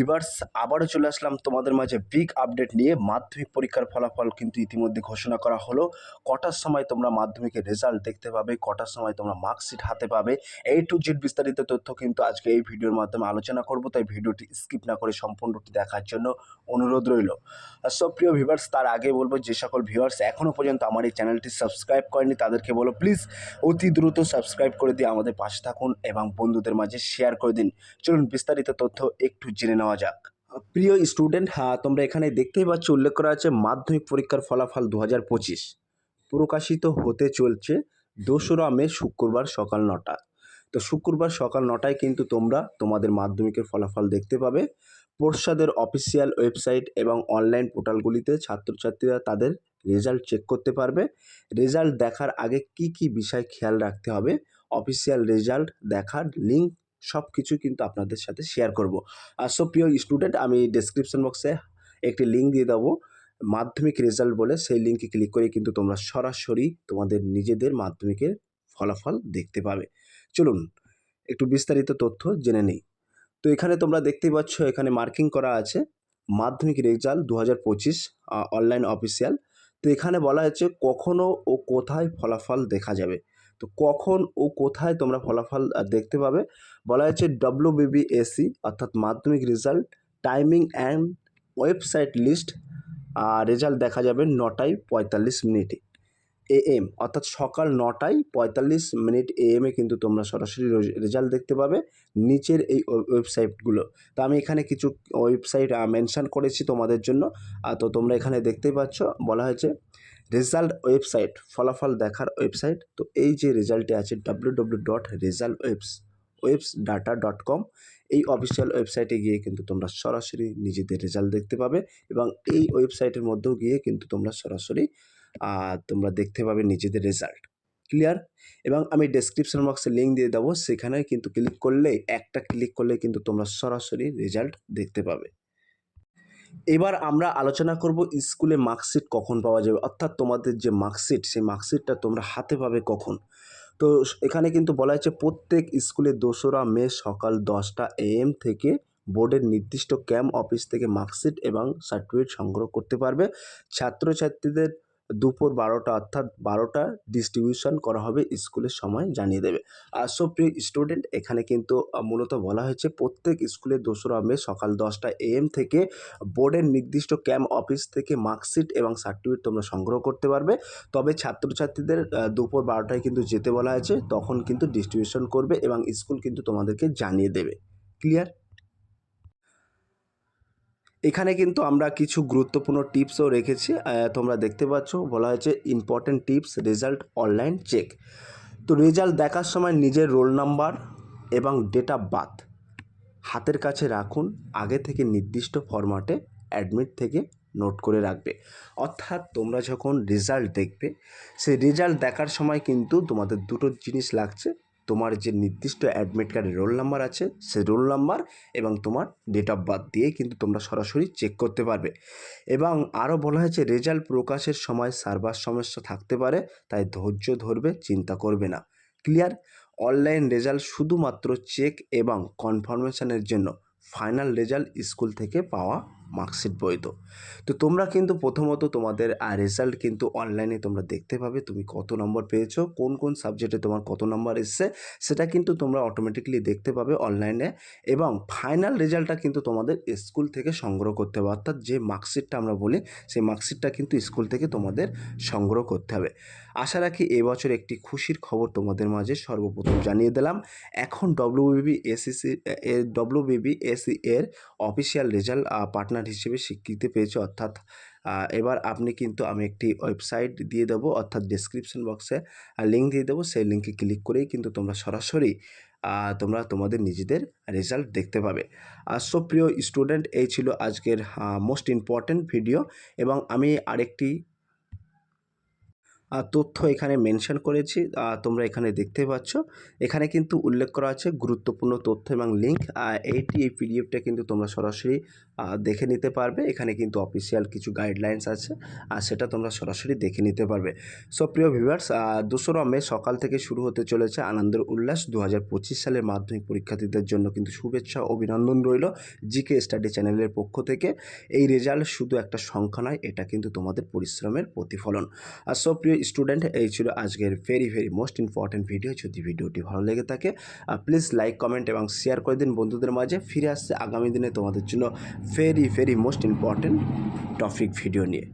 Viewers আবারও চলে আসলাম তোমাদের মাঝে বিগ আপডেট নিয়ে। মাধ্যমিক পরীক্ষার ফলাফল কিন্তু ইতিমধ্যে ঘোষণা করা হলো। কটার সময় তোমরা মাধ্যমিকের রেজাল্ট দেখতে পাবে, কটার সময় তোমরা মার্কশিট হাতে পাবে। এই টু জেড বিস্তারিত তথ্য কিন্তু আজকে এই ভিডিওর মাধ্যমে আলোচনা করব, তাই ভিডিওটি স্কিপ না করে সম্পূর্ণটি দেখার জন্য অনুরোধ রইল। সব প্রিয় ভিভার্স তার আগে বলব যে সকল ভিভার্স এখনও পর্যন্ত আমার এই চ্যানেলটি সাবস্ক্রাইব করেনি তাদেরকে বলো প্লিজ অতি দ্রুত সাবস্ক্রাইব করে দিয়ে আমাদের পাশে থাকুন এবং বন্ধুদের মাঝে শেয়ার করে দিন। চলুন বিস্তারিত তথ্য একটু জেনে নেওয়া যাক। প্রিয় স্টুডেন্ট হ্যাঁ তোমরা এখানে দেখতেই পাচ্ছ উল্লেখ করা আছে মাধ্যমিক পরীক্ষার ফলাফল দু হাজার পঁচিশ। প্রকাশিত হতে চলছে দোসরা মে, শুক্রবার সকাল নটা। তো শুক্রবার সকাল নটায় কিন্তু তোমরা তোমাদের মাধ্যমিকের ফলাফল দেখতে পাবে। পর্ষদের অফিসিয়াল ওয়েবসাইট এবং অনলাইন পোর্টালগুলিতে ছাত্রছাত্রীরা তাদের রেজাল্ট চেক করতে পারবে। রেজাল্ট দেখার আগে কি কি বিষয় খেয়াল রাখতে হবে? অফিসিয়াল রেজাল্ট দেখার লিঙ্ক সব কিছু কিন্তু আপনাদের সাথে শেয়ার করব। আর সো প্রিয় স্টুডেন্ট আমি ডেসক্রিপশন বক্সে একটি লিঙ্ক দিয়ে দেবো। মাধ্যমিক রেজাল্ট বলে সেই লিঙ্কে ক্লিক করে কিন্তু তোমরা সরাসরি তোমাদের নিজেদের মাধ্যমিকের ফলাফল দেখতে পাবে। চলুন, একটু বিস্তারিত তথ্য জেনে নিই। তো এখানে তোমরা দেখতেই পাচ্ছ, এখানে মার্কিং করা আছে। মাধ্যমিক রেজাল্ট দু হাজার পঁচিশ অনলাইন অফিসিয়াল তো এখানে বলা হয়েছে কখনও ও কোথায় ফলাফল দেখা যাবে। তো কখন ও কোথায় তোমরা ফলাফল দেখতে পাবে? বলা হয়েছে ডব্লিউ বিবিএসি অর্থাৎ মাধ্যমিক result timing and website list result দেখা যাবে নটায় পঁয়তাল্লিশ মিনিটে। এএম অর্থাৎ সকাল নটায় পঁয়তাল্লিশ মিনিট এএমে কিন্তু তোমরা সরাসরি রেজাল্ট দেখতে পাবে নিচের এই ওয়েবসাইটগুলো। তো আমি এখানে কিছু ওয়েবসাইট মেনশন করেছি তোমাদের জন্য। তো তোমরা এখানে দেখতেই পাচ্ছ, বলা হয়েছে রেজাল্ট ওয়েবসাইট, ফলাফল দেখার ওয়েবসাইট। তো এই যে রেজাল্টে আছে W W dot result webs webs data dot com এই অফিসিয়াল ওয়েবসাইটে গিয়ে কিন্তু তোমরা সরাসরি নিজেদের রেজাল্ট দেখতে পাবে এবং এই ওয়েবসাইটের মধ্যেও গিয়ে কিন্তু তোমরা সরাসরি তোমরা দেখতে পাবে নিজেদের রেজাল্ট ক্লিয়ার এবং আমি ডেসক্রিপশন বক্সে লিঙ্ক দিয়ে দেবো, সেখানে কিন্তু ক্লিক করলে একটা ক্লিক করলে কিন্তু তোমরা সরাসরি রেজাল্ট দেখতে পাবে। এবার আমরা আলোচনা করব স্কুলে মার্কশিট কখন পাওয়া যাবে। অর্থাৎ তোমাদের যে মার্কশিট সেই মার্কশিটটা তোমরা হাতে পাবে কখন? তো এখানে কিন্তু বলা হয়েছে, প্রত্যেক স্কুলে দোসরা মে সকাল দশটা এএম থেকে বোর্ডের নির্দিষ্ট ক্যাম্প অফিস থেকে মার্কশিট এবং সার্টিফিকেট সংগ্রহ করতে পারবে। ছাত্রছাত্রীদের দুপুর বারোটা অর্থাৎ বারোটা ডিস্ট্রিবিউশন করা হবে স্কুলের সময় জানিয়ে দেবে। আর সো প্রিয় স্টুডেন্ট এখানে কিন্তু মূলত বলা হয়েছে প্রত্যেক স্কুলে দোসরা মে সকাল দশটা এএম থেকে বোর্ডের নির্দিষ্ট ক্যাম্প অফিস থেকে মার্কশিট এবং সার্টিফিকেট তোমরা সংগ্রহ করতে পারবে। তবে ছাত্রছাত্রীদের দুপুর বারোটায় কিন্তু যেতে বলা হয়েছে, তখন কিন্তু ডিস্ট্রিবিউশন করবে এবং স্কুল কিন্তু তোমাদেরকে জানিয়ে দেবে। ক্লিয়ার এখানে কিন্তু আমরা কিছু গুরুত্বপূর্ণ টিপসও রেখেছি তোমরা দেখতে পাচ্ছ, বলা হয়েছে important tips result online check তো রেজাল্ট দেখার সময় নিজের রোল নাম্বার এবং ডেট অফ বার্থ হাতের কাছে রাখুন, আগে থেকে নির্দিষ্ট ফরম্যাটে অ্যাডমিট থেকে নোট করে রাখবে। অর্থাৎ তোমরা যখন রেজাল্ট দেখবে, সেই রেজাল্ট দেখার সময় কিন্তু তোমাদের দুটো জিনিস লাগছে তোমার যে নির্দিষ্ট অ্যাডমিট কার্ডের রোল নাম্বার আছে, সেই রোল নাম্বার এবং তোমার ডেট অফ বার্থ দিয়ে কিন্তু তোমরা সরাসরি চেক করতে পারবে। এবং আরও বলা হয়েছে রেজাল্ট প্রকাশের সময় সার্ভার সমস্যা থাকতে পারে, তাই ধৈর্য ধরবে, চিন্তা করবে না। ক্লিয়ার অনলাইন রেজাল্ট শুধুমাত্র চেক এবং কনফার্মেশনের জন্য ফাইনাল রেজাল্ট স্কুল থেকে পাওয়া মার্কশিট বৈধ তো। তোমরা কিন্তু প্রথমত তোমাদের রেজাল্ট কিন্তু অনলাইনে তোমরা দেখতে পাবে তুমি কত নম্বর পেয়েছ, কোন কোন সাবজেক্টে তোমার কত নম্বর এসছে, সেটা কিন্তু তোমরা অটোমেটিকলি দেখতে পাবে অনলাইনে এবং ফাইনাল রেজাল্টটা কিন্তু তোমাদের স্কুল থেকে সংগ্রহ করতে হবে, অর্থাৎ যে মার্কশিটটা আমরা বলি, সেই মার্কশিটটা কিন্তু স্কুল থেকে তোমাদের সংগ্রহ করতে হবে। আশা রাখি এবছর একটি খুশির খবর তোমাদের মাঝে সর্বপ্রথম জানিয়ে দিলাম। এখন ডব্লিউবিবি এসিসি ডব্লিউবিবি এসি এর অফিসিয়াল রেজাল্ট পার্টনার হিসেবে স্বীকৃতি পেয়েছে। অর্থাৎ এবার আপনি কিন্তু আমি একটি ওয়েবসাইট দিয়ে দেবো, অর্থাৎ ডেসক্রিপশন বক্সে লিঙ্ক দিয়ে দেবো। সেই লিঙ্কে ক্লিক করেই কিন্তু তোমরা সরাসরি তোমরা তোমাদের নিজেদের রেজাল্ট দেখতে পাবে। আর সব প্রিয় স্টুডেন্ট এই ছিল আজকের মোস্ট ইম্পর্ট্যান্ট ভিডিও এবং আমি আরেকটি তথ্য এখানে মেনশন করেছি। তোমরা এখানে দেখতে পাচ্ছ। এখানে কিন্তু উল্লেখ করা আছে গুরুত্বপূর্ণ তথ্য এবং লিঙ্ক এইটি এই পিডিএফটা কিন্তু তোমরা সরাসরি দেখে নিতে পারবে। এখানে কিন্তু অফিসিয়াল কিছু গাইডলাইন্স আছে, আর সেটা তোমরা সরাসরি দেখে নিতে পারবে। সো প্রিয় ভিউয়ার্স দোসরা মে সকাল থেকে শুরু হতে চলেছে আনন্দের উল্লাস। দু হাজার পঁচিশ সালের মাধ্যমিক পরীক্ষার্থীদের জন্য কিন্তু শুভেচ্ছা, অভিনন্দন রইল জিকে স্টাডি চ্যানেলের পক্ষ থেকে। এই রেজাল্ট শুধু একটা সংখ্যা নয়, এটা কিন্তু তোমাদের পরিশ্রমের প্রতিফলন। আর সো প্রিয় স্টুডেন্ট এই ছিল আজকের very very most important video যদি ভিডিওটি ভালো লেগে থাকে প্লিজ লাইক কমেন্ট এবং শেয়ার করে দিন। বন্ধুদের মাঝে ফিরে আসছে আগামী দিনে তোমাদের জন্য very very most important topic video নিয়ে।